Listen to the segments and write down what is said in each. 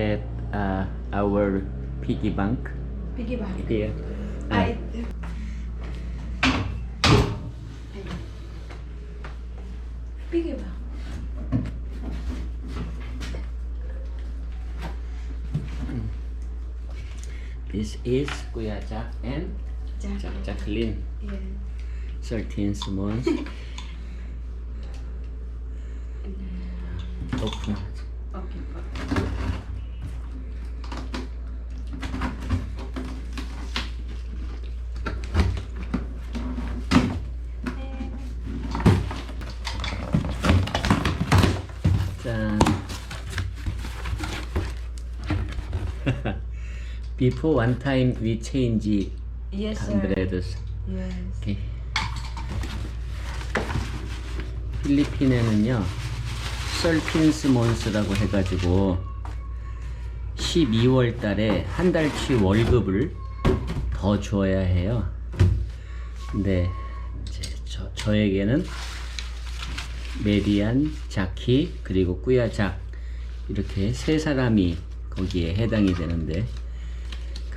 That uh, our piggy bank piggy bank. here. Ah, Uh, it, piggy bank. this is Kuya Jack and Jack. Jack Jacqueline, Yeah. 13 months. Open. Okay Before one time we change Yes, sir. hundreds. Yes. 오케이. 필리핀에는요, 썰핀스 몬스라고 해가지고 12월 달에 한 달치 월급을 더 줘야 해요. 근데 이제 저, 저에게는 메디안, 자키, 그리고 꾸야작 이렇게 세 사람이 거기에 해당이 되는데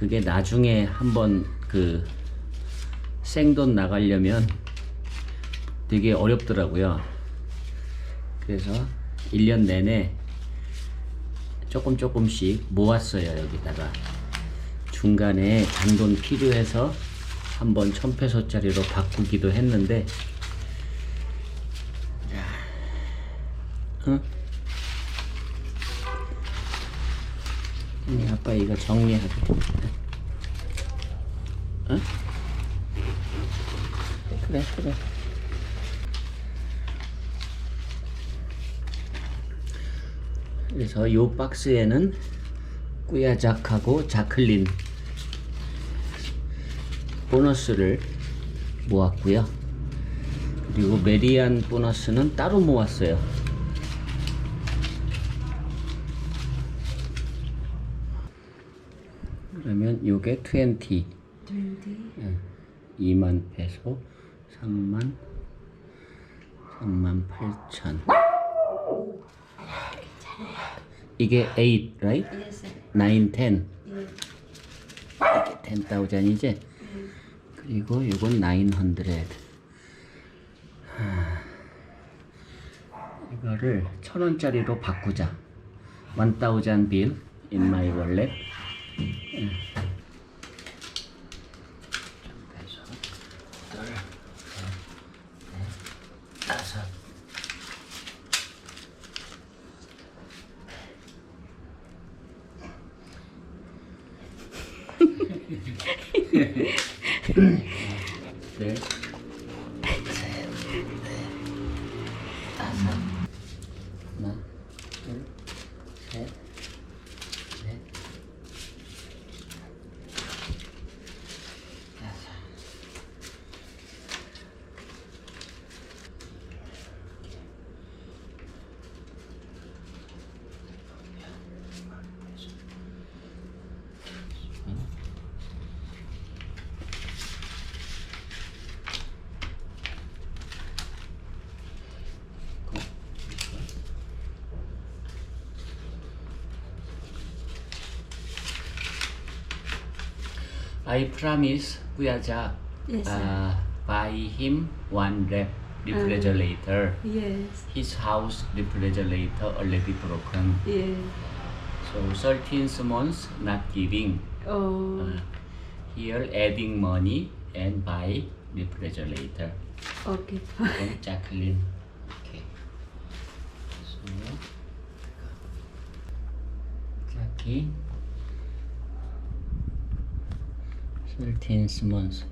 그게 나중에 한번 그 생돈 나가려면 되게 어렵더라고요. 그래서 1년 내내 조금 조금씩 모았어요, 여기다가. 중간에 단돈 필요해서 한번 1000페소짜리로 바꾸기도 했는데, 자, 응? 아니, 아빠 이거 정리하게. 응? 그래 그래 그래서 요 박스에는 꾸야작하고 자클린 보너스를 모았고요 그리고 메리안 보너스는 따로 모았어요 그러면 요게 20 20. 응. 2만 페소 3만 3만 8천 이게 8 right? Yes, sir. 9, 10 Yes. 이게 10,000이지? 그리고 요건 900 하, 이거를 천 원짜리로 바꾸자 1000 bill in my wallet 응. okay. I promise Kuyaja Yes, sir. uh, buy him one rep refrigerator. Yes. His house refrigerator already broken. Yes. So 13 months not giving. Oh. Uh, here adding money and buy refrigerator. Okay. From Jacqueline. Okay. So Jackie. 13 months.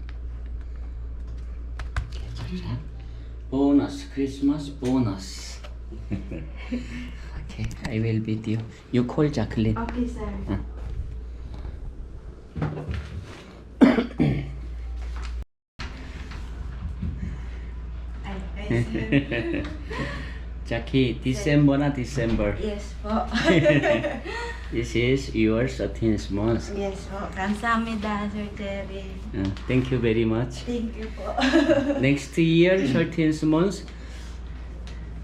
Bonus, Christmas bonus. okay, I will beat you. You call Jacqueline. Okay, sir. Ay, ay. Jackie, December not December. yes po. This is your 13th month. yes po. Kamsahamnida, Sir Terry. Uh, thank you very much. Thank you po. Next year, 13th month,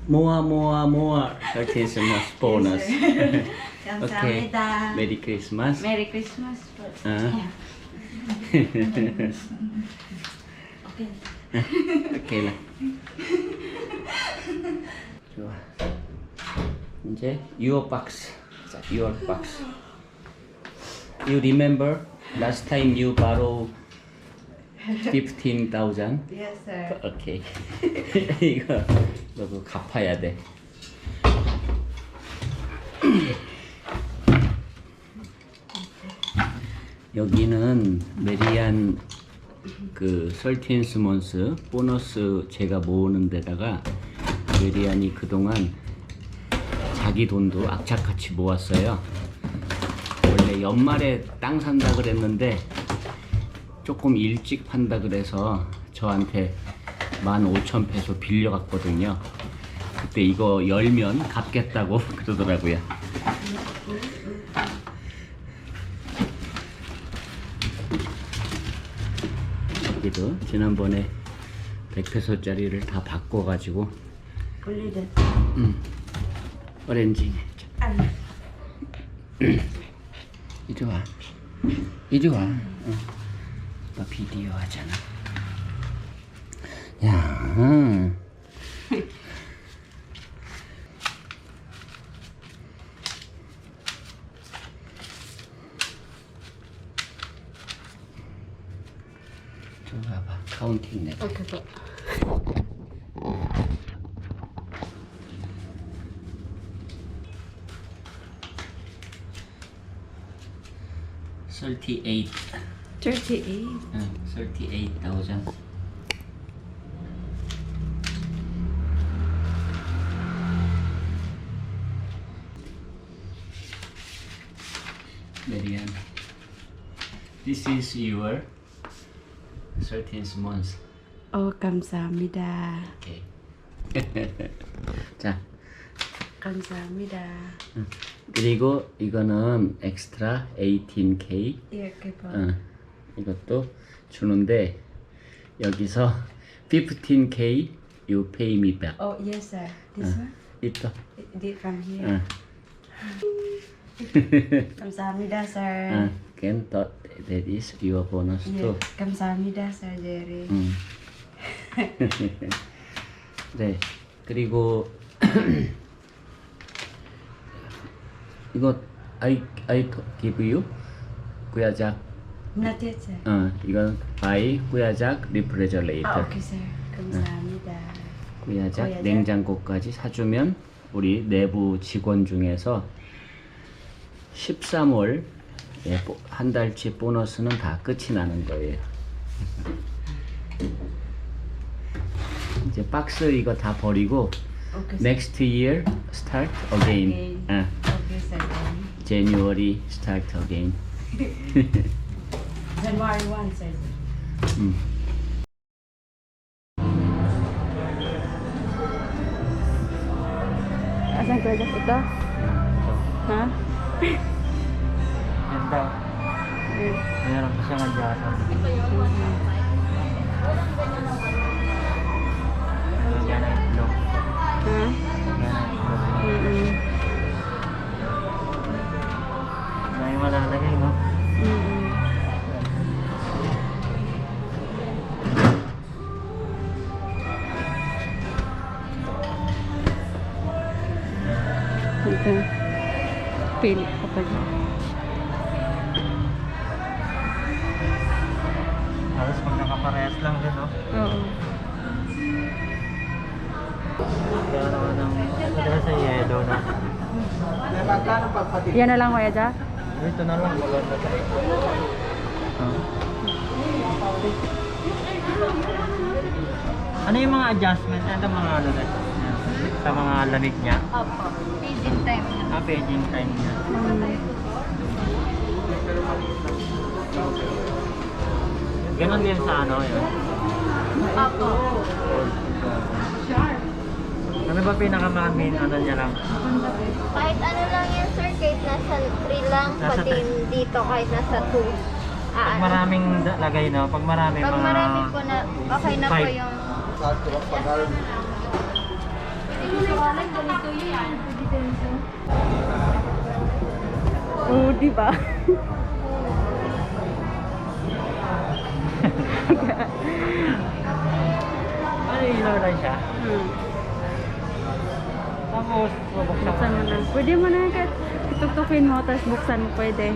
more, more, more. Christmas bonus. okay. 감사합니다. Merry Christmas. Merry Christmas po. 아. Okay. 오케이 라. 좋아. 이제 your Box. 자, your box. You remember last time you borrow 15,000? Yes, sir. 오케이. 이거 너도 갚아야 돼. 여기는 메리안 그 설틴스몬스 보너스 제가 모으는 데다가 메리안이 그동안 자기 돈도 악착같이 모았어요. 원래 연말에 땅 산다 그랬는데 조금 일찍 판다 그래서 저한테 15,000페소 빌려갔거든요. 그때 이거 열면 갚겠다고 그러더라고요. 여기도 지난번에 100페소짜리를 다 바꿔가지고 Ulit. 음, 오렌지 자, Ano? 이리 와 이리 와 어. 나 비디오 하잖아 야 음. 저 봐봐 카운팅 내 Okay po.38 38. 응, 38,000 Marian This is your 13th month Oh, 감사합니다. Okay 자 감사합니다. 그리고 이거는 엑스트라 18K 이렇게 po. 어, 이것도 주는데 여기서 15k you pay me back. Oh, yes, sir. This one? 있다. Did from here. 어. 감사합니다, sir. 어, again that, that is your bonus Yeah. too. 감사합니다, sir Jerry. 음. 네. 그리고 이거 I I give you yet, sir. 어, 이건 by 구야작 Ah, refrigerator. okay, sir. 감사합니다. 구야작 구야작. 냉장고까지 사주면 우리 내부 직원 중에서 13월 예, 보- 한 달치 보너스는 다 끝이 나는 거예요. 이제 박스 이거 다 버리고 Okay, next year start again. 아, Okay, sir. January start again. January 1 says. Mm. Asan kwelgas ito? Ha? Yan daw. Meron pa siyang adyasan. Yan na lang kuya Ja. Ito na lang wala na tayo. Ano yung mga adjustment? Ano mga ano na? Sa mga lamig niya? Opo. Paging time niya. Ah, paging time niya. Ganon din sa ano yun? Opo. Ano ba pinakamamin ano niya lang? Kahit ano lang yan, sir. Kahit nasa 3 lang, Nasa pati dito kahit nasa 2. Pag Ah, maraming da- lagay, no? Pag maraming pag mga... marami po na, okay na po Five. yung... Oh, di ba? Ano ilaw lang siya? Hmm. Tapos, bubuksan Buksan mo na. Pwede mo na kahit tutukin mo, tapos buksan mo pwede.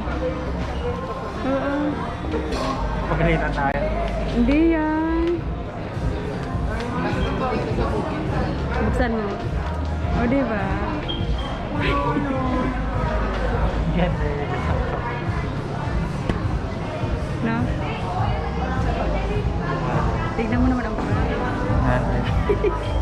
Oo. Pagalitan tayo. Hindi yan. Buksan mo. O, diba? Get No? Tignan mo naman ang pangalan.